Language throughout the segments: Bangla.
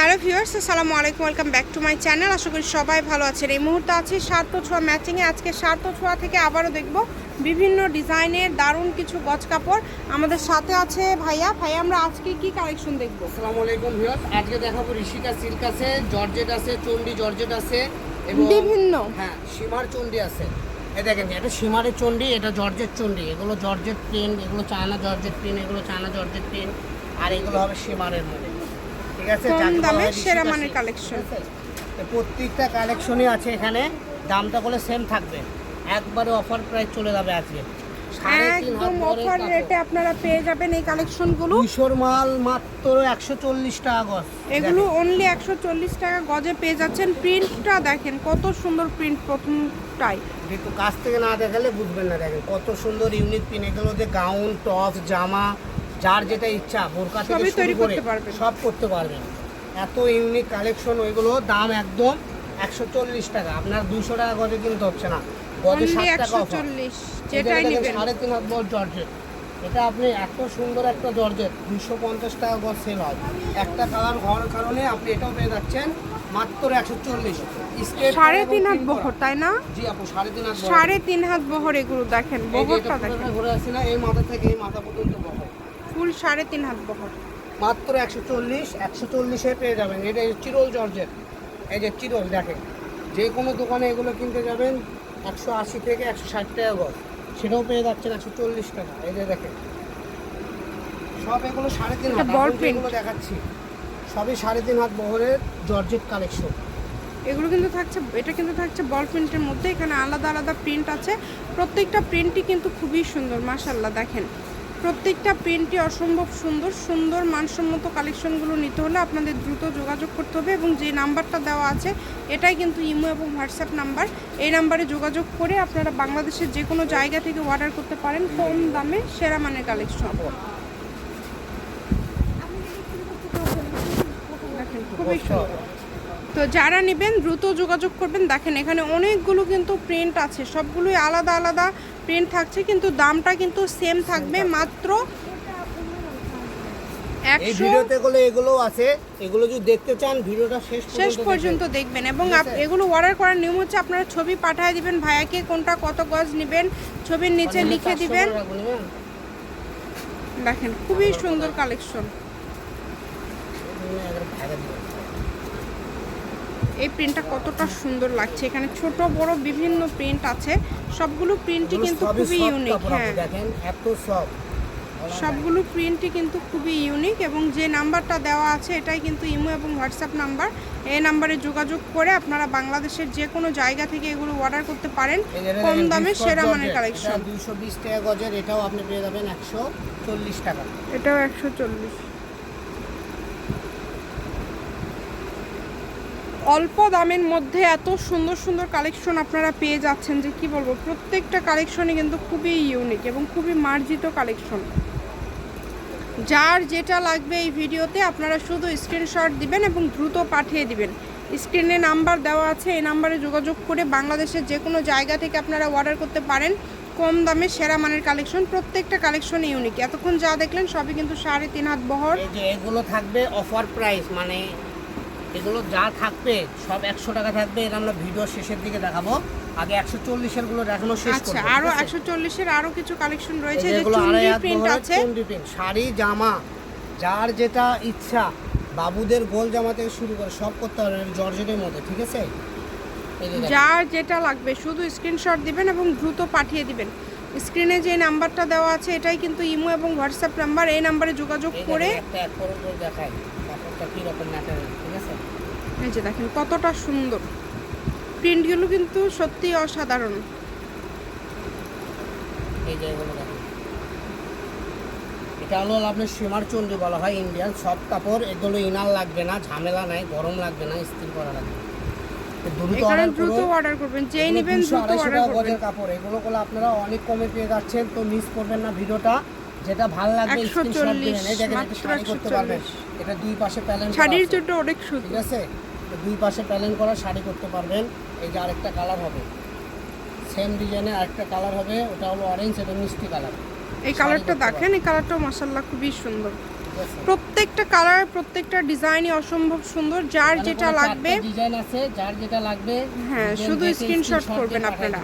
হ্যালো ভিউয়ার্স আসসালামু আলাইকুম welcome back to my channel. আশা করি সবাই ভালো আছেন। এই মুহূর্তে আছে সার্থ ছোঁয়া ম্যাচিংয়ে। আজকে সার্থ ছোঁয়া থেকে আবারও দেখব বিভিন্ন ডিজাইনের দারুণ কিছু গজ কাপড় আমাদের সাথে আছে ভাইয়া। ভাইয়া আমরা আজকে কি কালেকশন দেখব? আসসালামু আলাইকুম ভিউয়ার্স। আজকে দেখাবো ঋষিকা সিল্ক আছে জর্জেট আছে চন্ডি জর্জেট আছে এবং বিভিন্ন। হ্যাঁ সীমার চন্ডি আছে। এই দেখেন এটা সীমারের চন্ডি এটা জর্জেট চন্ডি এগুলো জর্জেট প্রিন্ট এগুলো চায়না জর্জেট প্রিন্ট এগুলো চায়না জর্জেট প্রিন্ট আর এগুলো হবে সীমারের মধ্যে আছে কম দামে সেরা মানের কালেকশন প্রত্যেকটা কালেকশনই আছে এখানে দামটা করে সেম থাকবে। একবারে অফার প্রাইস চলে যাবে আজকে। একদম অফার রেটে আপনারা পেয়ে যাবেন এই কালেকশনগুলো দুইশোর মাল মাত্র একশো চল্লিশ টাকা গজ। এগুলো অনলি একশো চল্লিশ টাকা গজে পেয়ে যাচ্ছেন। প্রিন্টটা দেখেন কত সুন্দর প্রিন্ট প্রথমটাই। একটু কাছ থেকে না দেখালে বুঝবেন না দেখেন। কত সুন্দর ইউনিক প্রিন্ট এগুলো যে গাউন টপ জামা যার যেটা ইচ্ছা বোরকা থেকে শুরু করে সব করতে পারবেন। এত ইউনিক কালেকশন ওইগুলো দাম একদম একশো চল্লিশ টাকা। আপনার দুশো টাকা গজে কিনতে হচ্ছে না। গজে ষাট টাকা একশো অফার চল্লিশ যেটাই সাড়ে তিন হাত বড় জর্জেট। এটা আপনি এত সুন্দর একটা জর্জেট দুশো পঞ্চাশ টাকা গজ সেল হয়। একটা কালার হওয়ার কারণে আপনি এটাও পেয়ে যাচ্ছেন মাত্র একশো চল্লিশ। সাড়ে তিন হাত বহর তাই না? জি আপু সাড়ে তিন হাত সাড়ে তিন হাত বহর এগুলো দেখেন বহরটা দেখেন। ঘুরে আসি না এই মাথা থেকে এই মাথা পর্যন্ত বহর। ফুল সাড়ে তিন হাত বহর। মাত্র একশো চল্লিশ একশো চল্লিশে পেয়ে যাবেন। এটা চিরল জর্জের। এই যে চিরল দেখেন। যে কোনো দোকানে এগুলো কিনতে যাবেন একশো আশি থেকে একশো ষাট টাকা গজ। সেটাও পেয়ে যাচ্ছেন একশো চল্লিশ টাকা। এই যে দেখেন। সব এগুলো সাড়ে তিন হাত। যেগুলো দেখাচ্ছি সবই সাড়ে তিন হাত বহরের জর্জেট কালেকশন। এগুলো কিন্তু থাকছে এটা কিন্তু থাকছে বল প্রিন্টের মধ্যে। এখানে আলাদা আলাদা প্রিন্ট আছে। প্রত্যেকটা প্রিন্টই কিন্তু খুবই সুন্দর মাশাল্লাহ দেখেন। প্রত্যেকটা প্রিন্টই অসম্ভব সুন্দর সুন্দর মানসম্মত কালেকশনগুলো নিতে হলে আপনাদের দ্রুত যোগাযোগ করতে হবে এবং যে নাম্বারটা দেওয়া আছে, এটাই কিন্তু ইমো এবং হোয়াটসঅ্যাপ নাম্বার। এই নাম্বারে যোগাযোগ করে আপনারা বাংলাদেশের যে কোনো জায়গা থেকে অর্ডার করতে পারেন কম দামে সেরা মানের কালেকশন। খুবই তো যারা নেবেন দ্রুত যোগাযোগ করবেন। দেখেন এখানে অনেকগুলো কিন্তু প্রিন্ট আছে, সবগুলোই আলাদা আলাদা প্রিন্ট থাকছে কিন্তু দামটা কিন্তু সেম থাকবে মাত্র এই ভিডিওতে এগুলো এগুলো আছে এগুলো যদি দেখতে চান ভিডিওটা শেষ শেষ পর্যন্ত দেখবেন। এবং। এগুলো অর্ডার করার নিয়ম হচ্ছে আপনারা ছবি পাঠিয়ে দিবেন ভাইয়াকে কোনটা কত গজ নেবেন ছবির নিচে লিখে 400 দিবেন। নেবেন। দেখেন খুবই সুন্দর কালেকশন এই প্রিন্টটা কতটা সুন্দর লাগছে। এখানে ছোট বড় বিভিন্ন প্রিন্ট আছে। সবগুলো প্রিন্টই কিন্তু খুবই ইউনিক হ্যাঁ। দেখেন এত সব সবগুলো প্রিন্টই কিন্তু খুবই ইউনিক এবং যে নাম্বারটা দেওয়া আছে এটাই কিন্তু ইমো এবং হোয়াটসঅ্যাপ নাম্বার এই নাম্বারে যোগাযোগ করে আপনারা বাংলাদেশের যে কোনো জায়গা থেকে এগুলো অর্ডার করতে পারেন। কম দামে সেরা মানের কালেকশন দুইশো বিশ টাকা গজের এটাও আপনি পেয়ে যাবেন একশো চল্লিশ টাকা। এটাও একশো চল্লিশ। অল্প দামের মধ্যে এত সুন্দর সুন্দর কালেকশন আপনারা পেয়ে যাচ্ছেন যে কি বলব, প্রত্যেকটা কালেকশনই কিন্তু খুবই ইউনিক এবং খুবই মার্জিত কালেকশন যার যেটা লাগবে এই ভিডিওতে আপনারা শুধু স্ক্রিনশট দিবেন এবং দ্রুত পাঠিয়ে দিবেন। স্ক্রিনে নাম্বার দেওয়া আছে, এই নাম্বারে যোগাযোগ করে বাংলাদেশের যে কোনো জায়গা থেকে আপনারা অর্ডার করতে পারেন। কম দামে সেরা মানের কালেকশন প্রত্যেকটা কালেকশন ইউনিক এতক্ষণ যা দেখলেন সবই কিন্তু সাড়ে তিন হাত বহর। এগুলো থাকবে অফার প্রাইস মানে এগুলো যা থাকবে সব একশো টাকা থাকবে এটা আমরা ভিডিও শেষের দিকে দেখাবো। আগে একশো চল্লিশেরগুলো দেখানো শেষ আচ্ছা আরও একশো চল্লিশের আরও কিছু কালেকশন রয়েছে এই যে যে এগুলো আড়াই চুন্ডি হাত প্রিন্ট আছে? শাড়ি জামা যার যেটা ইচ্ছা বাবুদের গোল জামা থেকে শুরু করে সব করতে পারবেন জর্জেটের মধ্যে ঠিক আছে? যার যেটা লাগবে শুধু স্ক্রিনশট দিবেন এবং দ্রুত পাঠিয়ে দিবেন। স্ক্রিনে যে নাম্বারটা দেওয়া আছে এটাই কিন্তু ইমো এবং হোয়াটসঅ্যাপ নাম্বার। এই নাম্বারে যোগাযোগ করে এই যে দেখেন কতটা সুন্দর। প্রিন্টগুলো কিন্তু সত্যি অসাধারণ। এটা হলো আপনার সীমার চন্ডি বলা হয় ইন্ডিয়ান। সব কাপড় এগুলো ইনার লাগবে না ঝামেলা নাই গরম লাগবে না স্থির করা লাগবে। দ্রুত। অর্ডার করবেন যেই এগুলো নেবেন 200, দ্রুত অর্ডার করবেন। কাপড় এগুলো গুলো আপনারা অনেক কমে পেয়ে যাচ্ছেন তো মিস করবেন না ভিডিওটা। যেটা ভালো লাগবে স্ক্রিনশট দিবেন এই দেখেন একটা শাড়ি করতে পারবেন। এটা দুই পাশে প্যালেন শাড়ির জন্য অনেক ঠিক আছে? দুই পাশে প্যালেন করা শাড়ি করতে পারবেন। এই যে আরেকটা কালার হবে। সেম ডিজাইনের আরেকটা কালার হবে। ওটা হলো অরেঞ্জ এটা মিষ্টি কালার এই কালারটা দেখেন এই কালারটাও মাসাল্লাহ খুবই সুন্দর। প্রত্যেকটা কালার প্রত্যেকটা ডিজাইনই অসম্ভব সুন্দর। যার যেটা লাগবে ডিজাইন আছে যার যেটা লাগবে হ্যাঁ, শুধু স্ক্রিনশট করবেন আপনারা।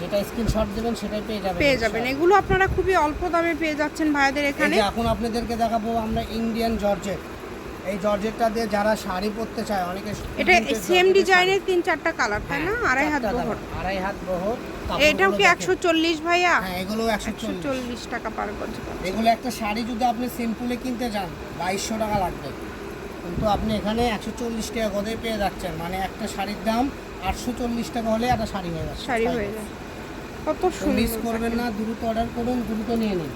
যেটা স্ক্রিনশট দেবেন সেটাই পেয়ে যাবেন পেয়ে যাবেন। এগুলো আপনারা খুবই অল্প দামে পেয়ে যাচ্ছেন ভাইদের এখানে। এখন আপনাদেরকে দেখাবো আমরা ইন্ডিয়ান জর্জেট এই জর্জেটটা দিয়ে যারা শাড়ি পরতে চায় অনেকে এটা সেম ডিজাইনের তিন চারটা কালার তাই না? হ্যাঁ, আড়াই হাত বহর। আড়াই হাত বহর। এটাও কি কাপড়গুলো একশো দেখেন। চল্লিশ ভাইয়া? হ্যাঁ এগুলো একশো একশো চল্লিশ চল্লিশ টাকা পার গজ এগুলো একটা শাড়ি যদি আপনি সিম্পলে কিনতে যান বাইশশো টাকা লাগবে। কিন্তু আপনি এখানে একশো চল্লিশ টাকা গদে পেয়ে যাচ্ছেন। মানে একটা শাড়ির দাম আটশো চল্লিশ টাকা হলে একটা শাড়ি হয়ে যাচ্ছে। শাড়ি হয়ে যায় কত মিস করবেন না দ্রুত অর্ডার করুন দ্রুত নিয়ে নিন।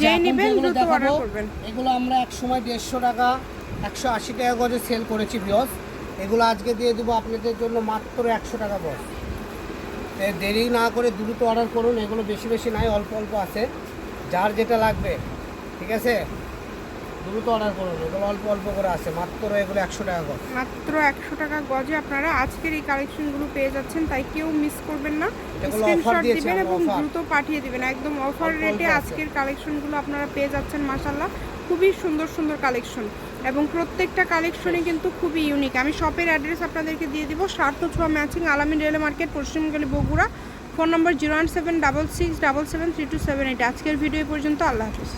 যে নেবেন দ্রুত দেখাবো, করবেন। এগুলো আমরা এক সময় দেড়শো টাকা একশো আশি টাকা গজে সেল করেছি বিয়স। এগুলো আজকে দিয়ে দেবো আপনাদের জন্য মাত্র একশো টাকা বস। দেরি না করে দ্রুত অর্ডার করুন এগুলো বেশি বেশি নাই অল্প অল্প আছে। যার যেটা লাগবে ঠিক আছে? দ্রুত অর্ডার করুন এগুলো অল্প অল্প করে আছে মাত্র এগুলো একশো টাকা গজ মাত্র একশো টাকা গজে আপনারা আজকের এই কালেকশনগুলো পেয়ে যাচ্ছেন তাই কেউ মিস করবেন না। স্ক্রিনশট দিবেন এবং। দ্রুত পাঠিয়ে দিবেন একদম অফার রেটে। আজকের কালেকশনগুলো আপনারা পেয়ে যাচ্ছেন মাসাল্লাহ খুবই সুন্দর সুন্দর কালেকশন এবং প্রত্যেকটা কালেকশনই কিন্তু খুবই ইউনিক আমি শপের অ্যাড্রেস আপনাদেরকে দিয়ে দিব স্বার্থ ছোঁয়া matching Alamin rail market পশ্চিমবঙ্গলি Bogura. Phone number zero one seven double six double seven three two seven eight আজকের ভিডিও পর্যন্ত আল্লাহ হাফিজ।